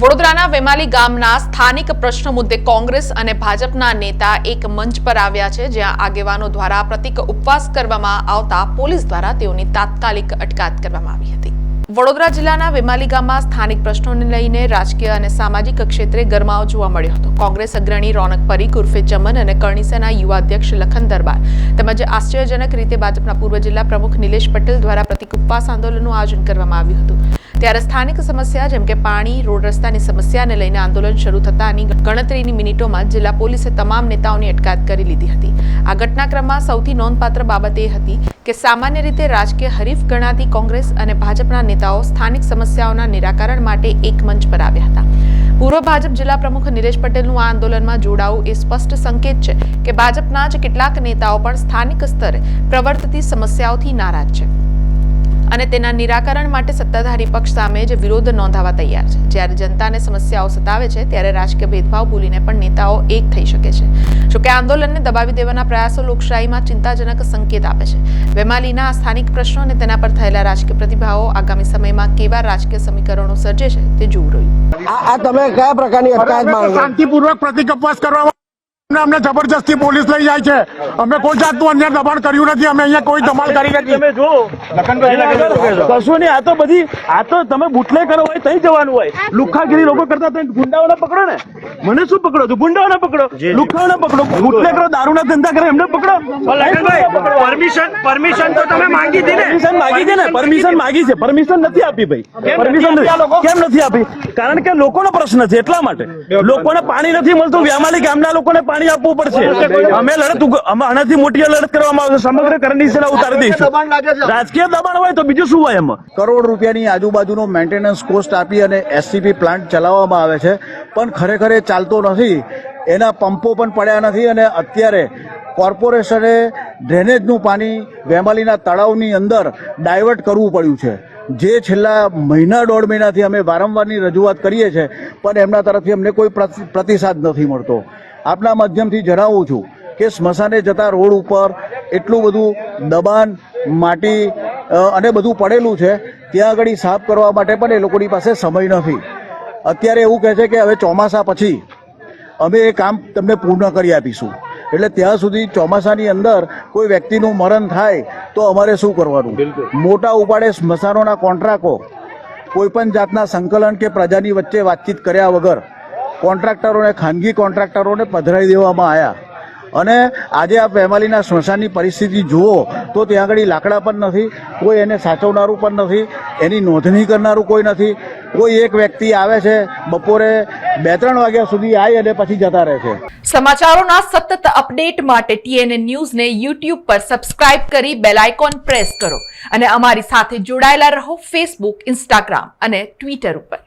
વડોદરાના વેમાલી ગામના સ્થાનિક પ્રશ્નો મુદ્દે કોંગ્રેસ અને ભાજપના નેતા એક મંચ પર આવ્યા છે, જ્યાં આગેવાનો દ્વારા પ્રતિક ઉપવાસ કરવામાં આવતા પોલીસ દ્વારા તેઓની તાત્કાલિક અટકાયત કરવામાં આવી હતી. વડોદરા જિલ્લાના વેમાલી ગામમાં સ્થાનિક પ્રશ્નોને લઈને રાજકીય અને સામાજિક ક્ષેત્રે ગરમાવો જોવા મળ્યો હતો. કોંગ્રેસ અગ્રણી રોનક પરીખ ઉર્ફે ચમન અને કરણીસેના યુવા અધ્યક્ષ લખન દરબાર તેમજ આશ્ચર્યજનક રીતે ભાજપના પૂર્વ જિલ્લા પ્રમુખ નિલેશ પટેલ દ્વારા પ્રતિક ઉપવાસ આંદોલનનું આયોજન કરવામાં આવ્યું હતું. ત્યારે સ્થાનિક સમસ્યા જેમ કે પાણી, રોડ રસ્તાની સમસ્યાને લઈને આંદોલન શરૂ થતાની ગણતરીની મિનિટોમાં જિલ્લા પોલીસે તમામ નેતાઓની અટકાયત કરી લીધી હતી. આ ઘટનાક્રમમાં સૌથી નોંધપાત્ર બાબત એ હતી કે સામાન્ય રીતે રાજકીય હરીફ ગણાતી કોંગ્રેસ અને ભાજપના નેતાઓ સ્થાનિક સમસ્યાઓના નિરાકરણ માટે એક મંચ પર આવ્યા હતા. પૂર્વ ભાજપ જિલ્લા પ્રમુખ નિલેશ પટેલનું આ આંદોલનમાં જોડાવું એ સ્પષ્ટ સંકેત છે કે ભાજપના જ કેટલાક નેતાઓ પણ સ્થાનિક સ્તરે પ્રવર્તતી સમસ્યાઓથી નારાજ છે. અને તેના નિરાકરણ માટે સત્તાધારી પક્ષ સામે જ વિરોધ નોંધાવા તૈયાર છે. જ્યારે જનતાને સમસ્યાઓ સતાવે છે ત્યારે રાજકીય ભેદભાવ ભૂલીને પણ નેતાઓ એક થઈ શકે છે. જોકે આંદોલનને દબાવી દેવાના પ્રયાસો લોકશાહીમાં ચિંતાજનક સંકેત આપે છે. વેમાલીના સ્થાનિક પ્રશ્નો અને તેના પર થયેલા રાજકીય પ્રતિભાવો આગામી સમયમાં કેવા રાજકીય સમીકરણો સર્જે છે તે જોવું રહ્યું. આ તમે કયા પ્રકારની અટકાયત માંગો શાંતિપૂર્વક પ્રતિક ઉપવાસ કરવા અમને જબરજસ્તી પોલીસ લઈ જાય છે. અમે કોઈ જાતનું અન્ય દબાણ કર્યું નથી. અમે અહીંયા કોઈ ધમાલ કરી નથી. તમે જો કશું નહીં આ તો બધી આ તો તમે બુટલે કરો હોય તઈ જવાનું હોય. લુખાગીરી લોકો કરતા તો ગુંડાઓને પકડો ને. મને શું પકડો? છો ગુંડાઓને પકડો. લુખાઓને પકડો. બુટલે કરો દારૂના ધંધા કરે એમને પકડો. પરમિશન પરમિશન તો તમે માંગી હતી ને? પરમિશન માંગી છે ને? પરમિશન માંગી છે. પરમિશન નથી આપી ભાઈ. પરમિશન કેમ નથી આપી? કારણ કે લોકોનો પ્રશ્ન છે એટલા માટે. લોકોને પાણી નથી મળતું. વ્યામાલી ગામના લોકોને પાણી આપવું પડશે. અમે લડત આનાથી મોટી લડત કરવામાં આવશે સમગ્ર સેના ઉતારી દઈશું. રાજકીય દબાણ હોય તો બીજું શું હોય એમાં? કરોડ રૂપિયાની આજુબાજુનો મેન્ટેનન્સ કોસ્ટ આપી અને એસસીપી પ્લાન્ટ ચલાવવામાં આવે છે. પણ ખરેખર એ ચાલતો નથી. એના પંપો પણ પડ્યા નથી અને અત્યારે કોર્પોરેશને ડ્રેનેજનું પાણી વેમાલીના તળાવની અંદર ડાયવર્ટ કરવું પડ્યું છે. જે છેલ્લા મહિના દોઢ મહિનાથી અમે વારંવારની રજૂઆત કરીએ છીએ પણ એમના તરફથી અમને કોઈ પ્રતિ- પ્રતિસાદ નથી મળતો. આપના માધ્યમથી જણાવું છું કે સ્મશાને જતા રોડ ઉપર એટલું બધું દબાણ માટી અને બધું પડેલું છે ત્યાં આગળ સાફ કરવા માટે પણ એ લોકોની પાસે સમય નથી. અત્યારે એવું કહે છે કે હવે ચોમાસા પછી અમે એ કામ તમને પૂર્ણ કરી આપીશું. એટલે ત્યાં સુધી ચોમાસાની અંદર કોઈ વ્યક્તિનું મરણ થાય તો અમારે શું કરવાનું? મોટા ઉપાડે સ્મશાનોના કોન્ટ્રાકો કોઈપણ જાતના સંકલન કે પ્રજાની વચ્ચે વાતચીત કર્યા વગર કોન્ટ્રાક્ટરોને, ખાનગી કોન્ટ્રાક્ટરોને પધરાવી દેવામાં આવ્યા અને આજે આ ફેમિલીના સ્મશાનની પરિસ્થિતિ જુઓ, તો ત્યાં આગળ લાકડા પણ નથી, કોઈ એને સાચવનારું પણ નથી, એની નોંધણી કરનારું કોઈ નથી. કોઈ એક વ્યક્તિ આવે છે, બપોરે બે ત્રણ વાગ્યા સુધી આવી અને પછી જતા રહે છે. સમાચારોના સતત અપડેટ માટે ટીએનએ ન્યૂઝને યુટ્યુબ પર સબસ્ક્રાઇબ કરી બેલ આઇકોન પ્રેસ કરો. અને અમારી સાથે જોડાયેલા રહો ફેસબુક ઇન્સ્ટાગ્રામ અને ટ્વિટર ઉપર.